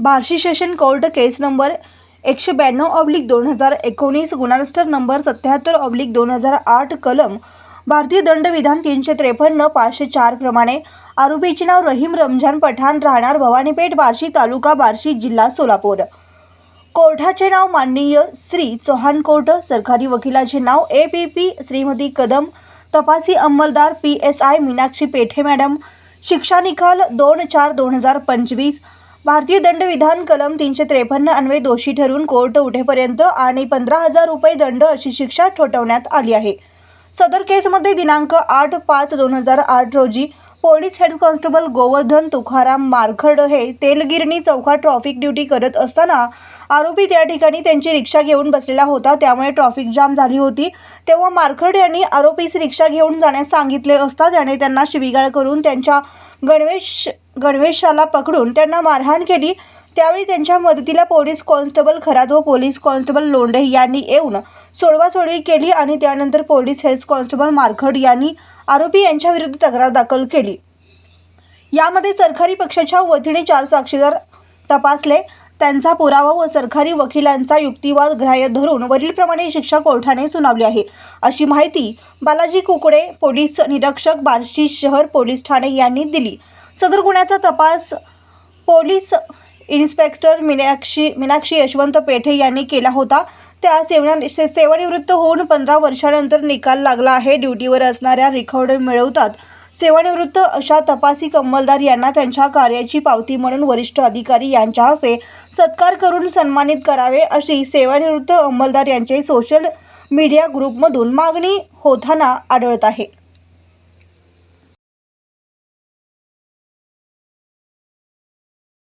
Barshi session court case number एकशे ब्याण्णव oblique दोन हजार एकोणीस गुन्हा नंबर सत्याहत्तर ऑब्लिक दोन हजार आठ कलम भारतीय दंडविधान तीनशे त्रेपन्न पाचशे चार प्रमाणे आरोपीचे नाव रहीम रमजान पठाण राहणार भवानीपेठ बार्शी तालुका बार्शी जिल्हा सोलापूर. कोर्टाचे नाव माननीय श्री चौहान कोर्ट सरकारी वकिलाचे नाव A P P Shrimati Kadam तपासी अंमलदार P S I Meenakshi Pethe madam शिक्षा निकाल दोन चार दोन हजार पंचवीस भारतीय दंडविधान कलम तीनशे त्रेपन्न अन्वये दोषी ठरून कोर्ट उठेपर्यंत आणि पंधरा हजार रुपये दंड अशी शिक्षा ठोठवण्यात आली आहे. सदर केसमध्ये दिनांक आठ पाच दोन हजार आठ रोजी police head constable Govardhan Tukaram Markhad हे तेलगिरणी चौकात ट्रॉफिक ड्युटी करत असताना आरोपी त्या ठिकाणी त्यांची रिक्षा घेऊन बसलेला होता. त्यामुळे ट्रॉफिक जाम झाली होती. तेव्हा मारखड यांनी आरोपीस रिक्षा घेऊन जाण्यास सांगितले असता त्याने त्यांना शिवीगाळ करून त्यांच्या गणवेश गणवेशाला पकडून त्यांना मारहाण केली. त्यावेळी त्यांच्या मदतीला पोलीस कॉन्स्टेबल खरात व पोलीस कॉन्स्टेबल लोंढे यांनी येऊन सोडवासोडवी केली आणि त्यानंतर पोलीस हेड कॉन्स्टेबल मारखड यांनी आरोपी यांच्याविरुद्ध तक्रार दाखल केली. यामध्ये सरकारी पक्षाच्या वतीने चार साक्षीदार तपासले. त्यांचा पुरावा व सरकारी वकिलांचा युक्तिवाद ग्राह्य धरून वरीलप्रमाणे शिक्षा कोर्टाने सुनावली आहे. अशी माहिती बालाजी कुकडे पोलीस निरीक्षक बार्शी शहर पोलीस ठाणे यांनी दिली. सदर गुन्ह्याचा तपास पोलीस इन्स्पेक्टर मीनाक्षी मीनाक्षी यशवंत पेठे यांनी केला होता. त्या सेवना से- सेवानिवृत्त होऊन पंधरा वर्षानंतर निकाल लागला आहे. ड्युटीवर असणाऱ्या रेकॉर्ड मिळवतात. सेवानिवृत्त अशा तपासी कंबलदार यांना त्यांच्या कार्याची पावती म्हणून वरिष्ठ अधिकारी यांच्या हस्ते सत्कार करून सन्मानित करावे अशी सेवानिवृत्त अंमलदार यांचे सोशल मीडिया ग्रुपमधून मागणी होताना आढळत आहे.